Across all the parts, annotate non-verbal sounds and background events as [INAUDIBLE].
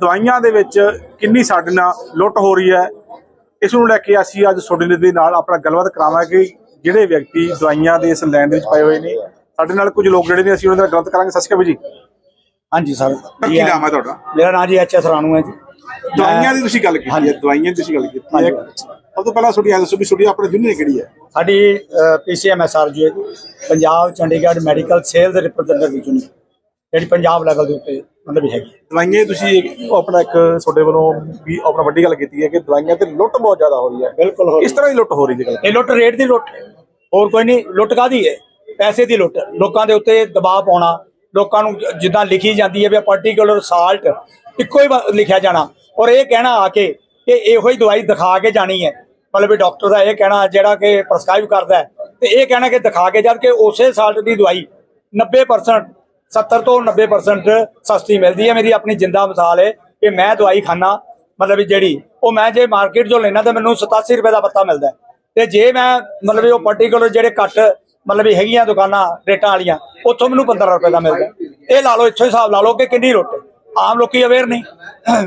ਦਵਾਈਆਂ ਦੇ ਵਿੱਚ ਕਿੰਨੀ ਸਾਡੇ ਨਾਲ ਲੁੱਟ ਹੋ ਰਹੀ ਹੈ ਇਸ ਨੂੰ ਲੈ ਕੇ ਅਸੀਂ ਅੱਜ ਤੁਹਾਡੇ ਦੇ ਨਾਲ ਆਪਣਾ ਗੱਲਬਾਤ ਕਰਾਵਾਂਗੇ ਜਿਹੜੇ ਵਿਅਕਤੀ ਦਵਾਈਆਂ ਦੇ ਇਸ ਲੈਣ ਦੇ ਵਿੱਚ ਪਏ ਹੋਏ ਨੇ। ਸਾਡੇ ਨਾਲ ਕੁਝ ਲੋਕ ਜਿਹੜੇ ਨੇ ਅਸੀਂ ਉਹਨਾਂ ਨਾਲ ਗੱਲਬਾਤ ਕਰਾਂਗੇ। ਸਤਿ ਸ਼੍ਰੀ ਅਕਾਲ ਜੀ। ਹਾਂਜੀ ਸਰ। ਕੀ ਨਾਮ ਹੈ ਤੁਹਾਡਾ? ਮੇਰਾ ਨਾਮ ਜੀ ਐਚ ਐਸ ਰਾਣੂ ਹੈ ਜੀ। ਦਵਾਈਆਂ ਦੀ ਤੁਸੀਂ ਗੱਲ ਕੀਤੀ ਹੈ ਦਵਾਈਆਂ ਦੀ ਤੁਸੀਂ ਗੱਲ ਕੀਤੀ ਹੈ। ਹਾਂਜੀ। ਸਭ ਤੋਂ ਪਹਿਲਾਂ ਤੁਹਾਡੀ ਐ ਦੱਸੋ ਵੀ ਤੁਹਾਡੀ ਆਪਣੀ ਯੂਨੀਅਨ ਕਿਹੜੀ ਹੈ? ਸਾਡੀ ਪੀਸੀਐਮਐਸਆਰ ਜੀ ਹੈ Punjab Chandigarh medical sales representative union ਜਿਹੜੀ ਪੰਜਾਬ ਲੈਵਲ ਦੇ ਉੱਤੇ। ਮਤਲਬ ਹੈਗੀ ਦਵਾਈਆਂ ਤੁਸੀਂ ਆਪਣਾ ਇੱਕ ਤੁਹਾਡੇ ਵੱਲੋਂ ਵੀ ਆਪਣਾ ਵੱਡੀ ਗੱਲ ਕੀਤੀ ਹੈ ਕਿ ਦਵਾਈਆਂ ਤੇ ਲੁੱਟ ਬਹੁਤ ਜ਼ਿਆਦਾ ਹੋ ਰਹੀ ਹੈ। ਬਿਲਕੁਲ ਹੋ ਇਸ ਤਰ੍ਹਾਂ ਦੀ ਲੁੱਟ ਹੋ ਰਹੀ ਹੈ ਇਹ ਲੁੱਟ ਰੇਟ ਦੀ ਲੁੱਟ ਹੈ। ਹੋਰ ਕੋਈ ਨਹੀਂ ਲੁੱਟ ਕਾਦੀ ਹੈ? ਪੈਸੇ ਦੀ ਲੁੱਟ ਲੋਕਾਂ ਦੇ ਉੱਤੇ ਦਬਾਅ ਪਾਉਣਾ ਲੋਕਾਂ ਨੂੰ ਜਿੱਦਾਂ ਲਿਖੀ ਜਾਂਦੀ ਹੈ ਵੀ ਪਾਰਟਿਕੂਲਰ ਸਾਲਟ ਇੱਕੋ ਹੀ ਵਾ- ਲਿਖਿਆ ਜਾਣਾ। ਔਰ ਇਹ ਕਹਿਣਾ ਆ ਕੇ ਕਿ ਇਹੋ ਹੀ ਦਵਾਈ ਦਿਖਾ ਕੇ ਜਾਣੀ ਹੈ। ਮਤਲਬ ਵੀ ਡਾਕਟਰ ਦਾ ਇਹ ਕਹਿਣਾ ਜਿਹੜਾ ਕਿ ਪ੍ਰਸਕ੍ਰਾਈਬ ਕਰਦਾ ਹੈ। ਤੇ ਇਹ ਕਹਿਣਾ ਕਿ ਦਿਖਾ ਕੇ ਜਦ ਕਿ ਉਸੇ ਸਾਲਟ ਦੀ ਦਵਾਈ 90% 70 ਤੋਂ 90% ਸਸਤੀ ਮਿਲਦੀ ਹੈ। ਮੇਰੀ ਆਪਣੀ ਜਿੰਦਾ ਮਿਸਾਲ ਹੈ ਕਿ ਮੈਂ ਦਵਾਈ ਖਾਣਾ ਮਤਲਬ ਜਿਹੜੀ, ਉਹ ਮੈਂ ਜੇ ਮਾਰਕੀਟ ਚੋਂ ਲੈਣਾ ਤਾਂ ਮੈਨੂੰ 87 ਰੁਪਏ ਦਾ ਪੱਤਾ ਮਿਲਦਾ ਤੇ ਜੇ ਮੈਂ, ਮਤਲਬ ਉਹ ਪਾਰਟਿਕੂਲਰ ਜਿਹੜੇ ਘੱਟ, ਮਤਲਬ ਵੀ ਹੈਗੀਆਂ ਦੁਕਾਨਾਂ, ਰੇਟਾਂ ਵਾਲੀਆਂ, ਉੱਥੋਂ ਮੈਨੂੰ 15 ਰੁਪਏ ਦਾ ਮਿਲਦਾ ਇਹ ਲਾ ਲਓ, ਇੱਥੋਂ ਹਿਸਾਬ ਲਾ ਲਓ ਕਿ ਕਿੰਨੀ ਲੁੱਟ ਆਮ ਲੋਕੀ ਅਵੇਅਰ ਨਹੀਂ।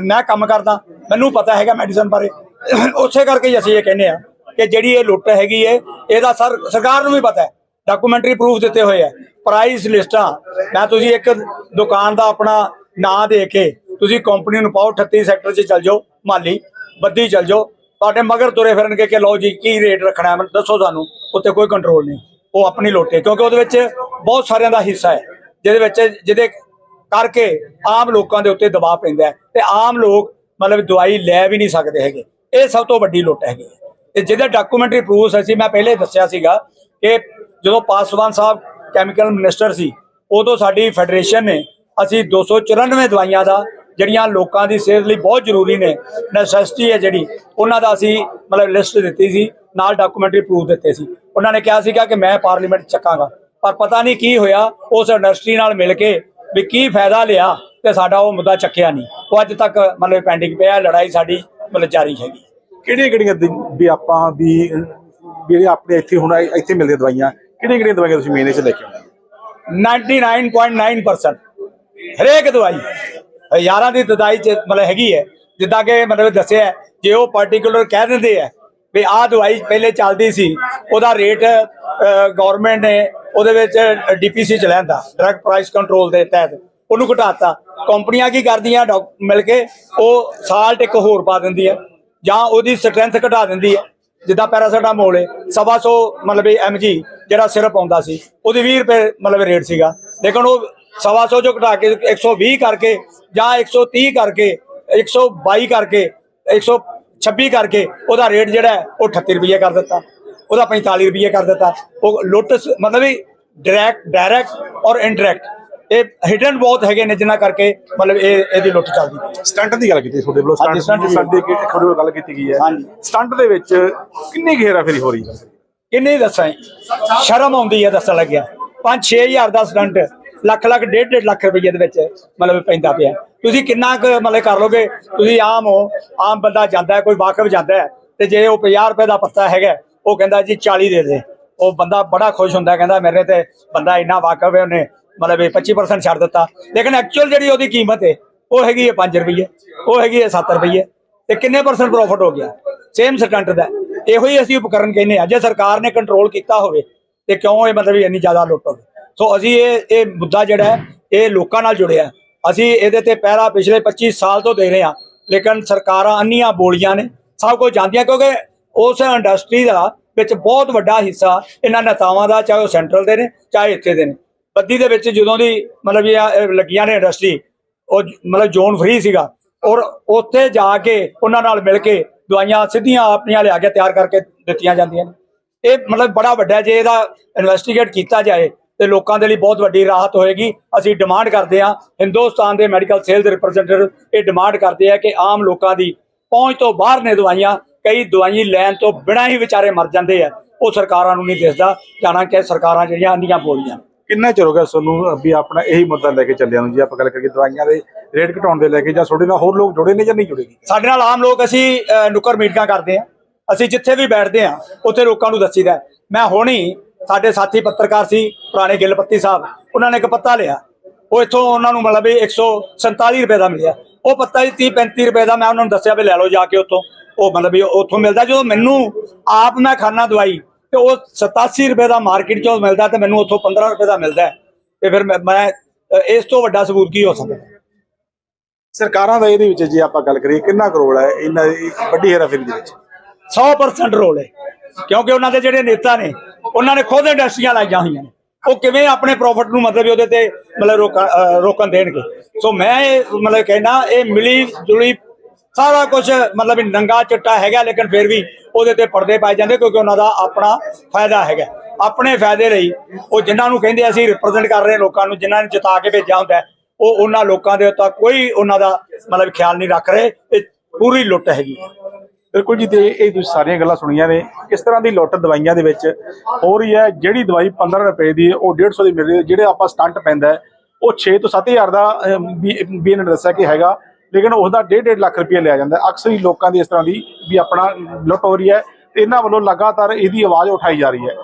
[CLEARS THROAT] ਮੈਂ ਕੰਮ ਕਰਦਾ। ਮੈਨੂੰ ਪਤਾ ਹੈਗਾ ਮੈਡੀਸਨ ਬਾਰੇ। [CLEARS THROAT] ਉਸੇ ਕਰਕੇ ਅਸੀਂ ਇਹ ਕਹਿੰਦੇ ਆ ਕਿ ਜਿਹੜੀ ਇਹ ਲੁੱਟ ਹੈਗੀ ਹੈ, ਇਹਦਾ ਸਰ, ਸਰਕਾਰ ਨੂੰ ਵੀ ਪਤਾ ਹੈ। ਡਾਕੂਮੈਂਟਰੀ ਪ੍ਰੂਫ ਦਿੱਤੇ ਹੋਏ ਆ। ਪ੍ਰਾਈਸ ਲਿਸਟਾਂ। ਮੈਂ ਤੁਸੀਂ ਇੱਕ ਦੁਕਾਨ ਦਾ ਆਪਣਾ ਨਾਂ ਦੇ ਕੇ ਤੁਸੀਂ ਕੰਪਨੀ ਨੂੰ ਪਾਓ 38 ਸੈਕਟਰ 'ਚ ਚੱਲ ਜਾਓ, ਮਾਲੀ, ਬੱਦੀ ਚੱਲ ਜਾਓ। ਤੁਹਾਡੇ ਮਗਰ ਤੁਰੇ ਫਿਰਨਗੇ ਕਿ ਲਓ ਜੀ, ਕੀ ਰੇਟ ਰੱਖਣਾ ਹੈ, ਮੈਨੂੰ ਦੱਸੋ ਸਾਨੂੰ ਉੱਤੇ ਕੋਈ ਕੰਟਰੋਲ ਨਹੀਂ। ਉਹ ਆਪਣੀ ਲੋਟੇ, ਕਿਉਂਕਿ ਉਹਦੇ ਵਿੱਚ ਬਹੁਤ ਸਾਰਿਆਂ ਦਾ ਹਿੱਸਾ ਹੈ, ਜਿਹਦੇ ਵਿੱਚ ਜਿਹਦੇ ਕਰਕੇ ਆਮ ਲੋਕਾਂ ਦੇ ਉੱਤੇ ਦਬਾਅ ਪੈਂਦਾ ਹੈ ਤੇ ਆਮ ਲੋਕ ਮਤਲਬ ਦਵਾਈ ਲੈ ਵੀ ਨਹੀਂ ਸਕਦੇ ਹੈਗੇ। ਇਹ ਸਭ ਤੋਂ ਵੱਡੀ ਲੁੱਟ ਹੈਗੀ ਹੈ। ਤੇ ਜਿਹਦੇ ਡਾਕੂਮੈਂਟਰੀ ਪ੍ਰੂਫ ਅਸੀਂ, ਮੈਂ ਪਹਿਲੇ ਦੱਸਿਆ ਸੀਗਾ ਕਿ ਜਦੋਂ ਪਾਸਵਾਨ ਸਾਹਿਬ ਕੈਮੀਕਲ ਮਿਨਿਸਟਰ ਸੀ, ਉਦੋਂ ਸਾਡੀ ਫੈਡਰੇਸ਼ਨ ਨੇ ਅਸੀਂ 294 ਦਵਾਈਆਂ ਦਾ, ਜਿਹੜੀਆਂ ਲੋਕਾਂ ਦੀ ਸਿਹਤ ਲਈ ਬਹੁਤ ਜ਼ਰੂਰੀ ਨੇ ਨੈਸੈਸਿਟੀ ਹੈ ਜਿਹੜੀ, ਉਹਨਾਂ ਦਾ ਅਸੀਂ ਮਤਲਬ ਲਿਸਟ ਦਿੱਤੀ ਸੀ, ਨਾਲ ਡਾਕੂਮੈਂਟਰੀ ਪ੍ਰੂਫ ਦਿੱਤੇ ਸੀ। ਉਹਨਾਂ ਨੇ ਕਿਹਾ ਸੀਗਾ ਕਿ ਮੈਂ ਪਾਰਲੀਮੈਂਟ ਚੱਕਾਂਗਾ, ਪਰ ਪਤਾ ਨਹੀਂ ਕੀ ਹੋਇਆ, ਉਸ ਇੰਡਸਟਰੀ ਨਾਲ ਮਿਲ ਕੇ ਵੀ ਕੀ ਫਾਇਦਾ ਲਿਆ ਤੇ ਸਾਡਾ ਉਹ ਮੁੱਦਾ ਚੱਕਿਆ ਨਹੀਂ। ਉਹ ਅੱਜ ਤੱਕ ਮਤਲਬ ਪੈਂਡਿੰਗ ਪਿਆ ਲੜਾਈ ਸਾਡੀ ਮਤਲਬ ਜਾਰੀ ਹੈਗੀ। ਕਿਹੜੀਆਂ ਕਿਹੜੀਆਂ ਵੀ ਆਪਾਂ ਵੀ ਜਿਹੜੇ ਆਪਣੇ ਇੱਥੇ ਹੁਣ ਇੱਥੇ ਮਿਲਦੀਆਂ ਦਵਾਈਆਂ? ਕਿਹੜੀਆਂ ਕਿਹੜੀਆਂ ਦਵਾਈਆਂ ਤੁਸੀਂ ਮੇਨੇ ਚ ਲੈ ਕੇ ਆਉਂਦੇ ਹੋ? 99.9% ਹਰੇਕ ਦਵਾਈ। ਹਜ਼ਾਰਾਂ ਦੀ ਦਵਾਈ ਚ ਮਤਲਬ ਹੈਗੀ ਹੈ। ਜਿੱਦਾਂ ਕਿ ਮਤਲਬ ਦੱਸਿਆ ਜੇ ਉਹ ਪਾਰਟਿਕੂਲਰ ਕਹਿ ਦਿੰਦੇ ਆ ਵੀ ਆਹ ਦਵਾਈ ਪਹਿਲੇ ਚੱਲਦੀ ਸੀ, ਉਹਦਾ ਰੇਟ ਗਵਰਨਮੈਂਟ ਨੇ ਉਹਦੇ ਵਿੱਚ ਡੀਪੀਸੀ ਚ ਲੈਂਦਾ ਡਰਗ ਪ੍ਰਾਈਸ ਕੰਟਰੋਲ ਦੇ ਤਹਿਤ। ਉਹਨੂੰ ਘਟਾਤਾ। ਕੰਪਨੀਆਂ ਕੀ ਕਰਦੀਆਂ ਡਾਕ- ਮਿਲ ਕੇ ਉਹ ਸਾਲਟ ਇੱਕ ਹੋਰ ਪਾ ਦਿੰਦੀ ਹੈ ਜਾਂ ਉਹਦੀ ਸਟਰੈਂਥ ਘਟਾ ਦਿੰਦੀ ਹੈ। ਜਿੱਦਾਂ ਪੈਰਾਸੀਟਾਮੋਲ ਹੈ ਸਵਾ ਸੌ ਮਤਲਬ ਐਮਜੀ ਜਿਹੜਾ ਸਿਰਪ ਆਉਂਦਾ ਸੀ, ਉਹਦੀ 20 ਰੁਪਏ ਮਤਲਬ ਰੇਟ ਸੀਗਾ। ਲੇਕਿਨ ਉਹ ਸਵਾ ਸੌ ਚੋਂ ਘਟਾ ਕੇ 120 ਕਰਕੇ ਜਾਂ 130 ਕਰਕੇ 122 ਕਰਕੇ 126 ਕਰਕੇ ਉਹਦਾ ਰੇਟ ਜਿਹੜਾ ਉਹ 38 ਰੁਪਏ ਕਰ ਦਿੱਤਾ। ਉਹਦਾ 45 ਰੁਪਏ ਕਰ ਦਿੱਤਾ। ਉਹ ਲੋਟਸ ਮਤਲਬ ਵੀ ਡਾਇਰੈਕਟ ਡਾਇਰੈਕਟ ਔਰ ਇਨਡਾਇਰੈਕਟ ਇਹ ਹਿਡਨ ਬਹੁਤ ਹੈਗੇ ਨੇ ਜਿਨ੍ਹਾਂ ਕਰਕੇ ਮਤਲਬ ਇਹ ਇਹਦੀ ਲੁੱਟ ਚੱਲਦੀ ਹੈ ਸਟੰਟ ਦੀ ਗੱਲ ਕੀਤੀ ਤੁਹਾਡੇ ਵੱਲੋਂ ਹਾਂਜੀ, ਸਟੰਟ stunt ਦੀ। ਸਾਡੇ ਕਿ ਤੁਹਾਡੇ ਵੱਲੋਂ ਗੱਲ ਕੀਤੀ ਗਈ ਹੈ ਹਾਂਜੀ। ਸਟੰਟ ਦੇ ਵਿੱਚ ਕਿੰਨੀ ਘੇਰਾ ਫੇਰੀ ਹੋ ਰਹੀ ਹੈ ਕਿੰਨੇ ਦੱਸਾਂ ਜੀ? ਸ਼ਰਮ ਆਉਂਦੀ ਹੈ ਦੱਸਣ ਲੱਗਿਆ 5-6000 ਦਾ ਸਟੰਟ ਲੱਖ ਲੱਖ ਡੇਢ ਡੇਢ ਲੱਖ ਰੁਪਏ ਦੇ ਵਿੱਚ ਮਤਲਬ ਪੈਂਦਾ ਪਿਆ ਤੁਸੀਂ ਕਿੰਨਾ ਕੁ ਮਤਲਬ ਕਰ ਲੋਗੇ ਤੁਸੀਂ ਆਮ ਹੋ ਆਮ ਬੰਦਾ ਜਾਂਦਾ ਹੈ ਕੋਈ ਵਾਕਫ ਜਾਂਦਾ ਹੈ ਤੇ ਜੇ ਉਹ 50 ਰੁਪਏ ਦਾ ਪੱਤਾ ਹੈਗਾ ਉਹ ਕਹਿੰਦਾ ਜੀ 40 ਦੇ ਦੇ ਉਹ ਬੰਦਾ ਬੜਾ ਖੁਸ਼ ਹੁੰਦਾ ਕਹਿੰਦਾ ਮੇਰੇ ਤੇ ਬੰਦਾ ਇੰਨਾ ਵਾਕਫ ਹੈ ਉਹਨੇ ਮਤਲਬ ਇਹ 25% ਛੱਡ ਦਿੱਤਾ। ਲੇਕਿਨ ਐਕਚੁਅਲ ਜਿਹੜੀ ਉਹਦੀ ਕੀਮਤ ਹੈ ਉਹ ਹੈਗੀ ਹੈ 5 ਰੁਪਏ ਉਹ ਹੈਗੀ ਹੈ 7 ਰੁਪਏ ਤੇ ਕਿੰਨੇ ਪਰਸੈਂਟ ਪ੍ਰੋਫਿਟ ਹੋ ਗਿਆ? ਸੇਮ ਸਟੰਟ ਦਾ। ਇਹੋ ਹੀ ਅਸੀਂ ਉਪਕਰਨ ਕਹਿੰਦੇ ਆ ਜੇ ਸਰਕਾਰ ਨੇ ਕੰਟਰੋਲ ਕੀਤਾ ਹੋਵੇ, ਤੇ ਕਿਉਂ ਇਹ ਮਤਲਬ ਇੰਨੀ ਜ਼ਿਆਦਾ ਲੁੱਟ ਹੋਵੇ? ਸੋ ਅਸੀਂ ਇਹ ਇਹ ਮੁੱਦਾ ਜਿਹੜਾ ਇਹ ਲੋਕਾਂ ਨਾਲ ਜੁੜਿਆ ਅਸੀਂ ਇਹਦੇ ਤੇ ਪਹਿਰਾ ਪਿਛਲੇ 25 ਸਾਲ ਤੋਂ ਦੇ ਰਹੇ ਹਾਂ, ਲੇਕਿਨ ਸਰਕਾਰਾਂ ਅੰਨੀਆਂ ਬੋਲੀਆਂ ਨੇ। ਸਭ ਕੁਝ ਜਾਂਦੀਆਂ, ਕਿਉਂਕਿ ਉਸ ਇੰਡਸਟਰੀ ਦਾ ਵਿੱਚ ਬਹੁਤ ਵੱਡਾ ਹਿੱਸਾ ਇਹਨਾਂ ਨੇਤਾਵਾਂ ਦਾ, ਚਾਹੇ ਉਹ ਸੈਂਟਰਲ ਦੇ ਨੇ, ਚਾਹੇ ਇੱਥੇ ਦੇ ਨੇ। ਬੱਦੀ ਦੇ ਵਿੱਚ ਜਦੋਂ ਦੀ ਮਤਲਬ ਇਹ ਲੱਗੀਆਂ ਨੇ ਇੰਡਸਟਰੀ ਉਹ ਮਤਲਬ ਜ਼ੋਨ ਫ੍ਰੀ ਸੀਗਾ। ਔਰ ਉੱਥੇ ਜਾ ਕੇ ਉਹਨਾਂ ਨਾਲ ਮਿਲ ਕੇ ਦਵਾਈਆਂ ਸਿੱਧੀਆਂ ਆਪਣੀਆਂ ਲਿਆ ਕੇ ਤਿਆਰ ਕਰਕੇ ਦਿੱਤੀਆਂ ਜਾਂਦੀਆਂ ਨੇ। ਇਹ ਮਤਲਬ ਬੜਾ ਵੱਡਾ ਜੇ ਇਹਦਾ ਇਨਵੈਸਟੀਗੇਟ ਕੀਤਾ ਜਾਏ ਤੇ ਲੋਕਾਂ ਦੇ ਲਈ ਬਹੁਤ ਵੱਡੀ ਰਾਹਤ ਹੋਏਗੀ। ਅਸੀਂ ਡਿਮਾਂਡ ਕਰਦੇ ਹਾਂ, ਹਿੰਦੁਸਤਾਨ ਦੇ ਮੈਡੀਕਲ ਸੇਲਸ ਰਿਪਰੈਜ਼ੈਂਟੇਟਿਵ ਇਹ ਡਿਮਾਂਡ ਕਰਦੇ ਆ ਕਿ ਆਮ ਲੋਕਾਂ ਦੀ ਪਹੁੰਚ ਤੋਂ ਬਾਹਰ ਨੇ ਦਵਾਈਆਂ, ਕਈ ਦਵਾਈ ਲੈਣ ਤੋਂ ਬਿਨਾਂ ਹੀ ਵਿਚਾਰੇ ਮਰ ਜਾਂਦੇ ਆ। ਉਹ ਸਰਕਾਰਾਂ ਨੂੰ ਨਹੀਂ ਦਿਸਦਾ, ਜਾਣਾ ਕਿ ਸਰਕਾਰਾਂ ਜਿਹੜੀਆਂ ਅੰਨੀਆਂ ਬੋਲੀਆਂ। ਕਿੰਨਾ ਚਿਰ ਹੋ ਗਿਆ ਤੁਹਾਨੂੰ ਵੀ ਆਪਣਾ ਇਹੀ ਮੁੱਦਾ ਲੈ ਕੇ ਚੱਲਿਆ ਨੂੰ? ਜੀ ਆਪਾਂ ਗੱਲ ਕਰੀਏ ਦਵਾਈਆਂ ਦੇ ਰੇਟ ਘਟਾਉਣ ਦੇ ਲੈ ਕੇ ਜਾਂ ਤੁਹਾਡੇ ਨਾਲ ਹੋਰ ਲੋਕ ਜੁੜੇ ਨੇ ਜਾਂ ਨਹੀਂ ਜੁੜੇਗੀ ਸਾਡੇ ਨਾਲ ਆਮ ਲੋਕ ਅਸੀਂ ਅਹ, ਮੀਟਿੰਗਾਂ ਕਰਦੇ ਆ ਅਸੀਂ ਜਿੱਥੇ ਵੀ ਬੈਠਦੇ ਆ ਉੱਥੇ ਲੋਕਾਂ ਨੂੰ ਦੱਸੀਦਾ ਮੈਂ ਹੁਣੀ ਸਾਡੇ ਸਾਥੀ ਪੱਤਰਕਾਰ ਸੀ ਪੁਰਾਣੇ ਗਿੱਲ ਪੱਤੀ ਸਾਹਿਬ ਉਹਨਾਂ ਨੇ ਇੱਕ ਪੱਤਾ ਲਿਆ। ਉਹ ਇੱਥੋਂ ਉਹਨਾਂ ਨੂੰ ਮਤਲਬ ਵੀ 147 ਰੁਪਏ ਦਾ ਮਿਲਿਆ। ਉਹ ਪੱਤਾ ਜੀ 30 35 ਰੁਪਏ ਦਾ ਮੈਂ ਉਹਨਾਂ ਨੂੰ ਦੱਸਿਆ ਵੀ ਲੈ ਲਓ ਜਾ ਕੇ ਉੱਥੋਂ। ਉਹ ਮਤਲਬ ਵੀ ਉੱਥੋਂ ਮਿਲਦਾ ਜਦੋਂ ਮੈਨੂੰ ਆਪ ਮੈਂ ਖਾਣਾ ਦਵਾਈ ਤੇ ਉਹ 87 ਰੁਪਏ ਦਾ ਮਾਰਕੀਟ 'ਚੋਂ ਮਿਲਦਾ ਤੇ ਮੈਨੂੰ ਉੱਥੋਂ 15 ਰੁਪਏ ਦਾ ਮਿਲਦਾ। ਤੇ ਫਿਰ ਮੈਂ- ਇਸ ਤੋਂ ਵੱਡਾ ਸਬੂਤ ਕੀ ਹੋ ਸਕਦਾ? ਸਰਕਾਰਾਂ ਦਾ ਇਹਦੇ ਵਿੱਚ ਜੇ ਆਪਾਂ ਗੱਲ ਕਰੀਏ ਕਿੰਨਾ ਕਰੋੜ ਹੈ ਇਹਨਾਂ ਦੀ ਵੱਡੀ ਹੇਰਾਫੇਰੀ ਦੇ ਵਿੱਚ? 100% ਰੋਲ ਹੈ। ਕਿਉਂਕਿ ਉਹਨਾਂ ਦੇ ਜਿਹੜੇ ਨੇਤਾ ਨੇ ਉਹਨਾਂ ਨੇ ਖੁਦ ਇੰਡਸਟਰੀਆਂ ਲਾਈਆਂ ਹੋਈਆਂ ਨੇ। ਉਹ ਕਿਵੇਂ ਆਪਣੇ ਪ੍ਰੋਫਿਟ ਨੂੰ ਮਤਲਬ ਉਹਦੇ ਤੇ ਮਤਲਬ ਰੋਕਣ ਦੇਣਗੇ? ਸੋ ਮੈਂ ਇਹ ਮਤਲਬ ਕਹਿਣਾ ਇਹ ਮਿਲੀ ਜੁਲੀ ਸਾਰਾ ਕੁਝ ਮਤਲਬ ਨੰਗਾ ਚਿੱਟਾ ਹੈਗਾ ਲੇਕਿਨ ਫਿਰ ਵੀ ਉਹਦੇ ਤੇ ਪਰਦੇ ਪਾਏ ਜਾਂਦੇ ਕਿਉਂਕਿ ਉਹਨਾਂ ਦਾ ਆਪਣਾ ਫਾਇਦਾ ਹੈਗਾ। ਆਪਣੇ ਫਾਇਦੇ ਲਈ ਉਹ ਜਿਨ੍ਹਾਂ ਨੂੰ ਕਹਿੰਦੇ ਅਸੀਂ ਰਿਪਰੈਜ਼ੈਂਟ ਕਰ ਰਹੇ ਲੋਕਾਂ ਨੂੰ ਜਿਨ੍ਹਾਂ ਨੇ ਜਿਤਾ ਕੇ ਭੇਜਿਆ ਹੁੰਦਾ ਉਹ ਉਹਨਾਂ ਲੋਕਾਂ ਦੇ ਉੱਤੇ ਕੋਈ ਉਹਨਾਂ ਦਾ ਮਤਲਬ ਖਿਆਲ ਨਹੀਂ ਰੱਖ ਰਹੇ ਇਹ ਪੂਰੀ ਲੁੱਟ ਹੈਗੀ ਬਿਲਕੁਲ ਜੀ ਤੇ ਇਹ ਤੁਸੀਂ ਸਾਰੀਆਂ ਗੱਲਾਂ ਸੁਣੀਆਂ ਨੇ। ਕਿਸ ਤਰ੍ਹਾਂ ਦੀ ਲੁੱਟ ਦਵਾਈਆਂ ਦੇ ਵਿੱਚ ਹੋ ਰਹੀ ਹੈ? ਜਿਹੜੀ ਦਵਾਈ 15 ਰੁਪਏ ਦੀ ਹੈ ਉਹ 150 ਦੀ ਮਿਲ ਰਹੀ ਹੈ। ਜਿਹੜੇ ਆਪਾਂ ਸਟੰਟ ਪੈਂਦਾ ਉਹ 6 ਤੋਂ 7000 ਦਾ ਅਮ, ਵੀ ਇਹਨਾਂ ਨੇ ਦੱਸਿਆ ਕਿ ਹੈਗਾ। ਲੇਕਿਨ ਉਹਦਾ 1.5 ਲੱਖ ਰੁਪਏ ਲਿਆ ਜਾਂਦਾ। ਅਕਸਰ ਹੀ ਲੋਕਾਂ ਦੀ ਇਸ ਤਰ੍ਹਾਂ ਦੀ ਵੀ ਆਪਣਾ ਲੁੱਟ ਹੋ ਰਹੀ ਹੈ ਤੇ ਇਹਨਾਂ ਵੱਲੋਂ ਲਗਾਤਾਰ ਇਹਦੀ ਆਵਾਜ਼ ਉਠਾਈ ਜਾ ਰਹੀ ਹੈ।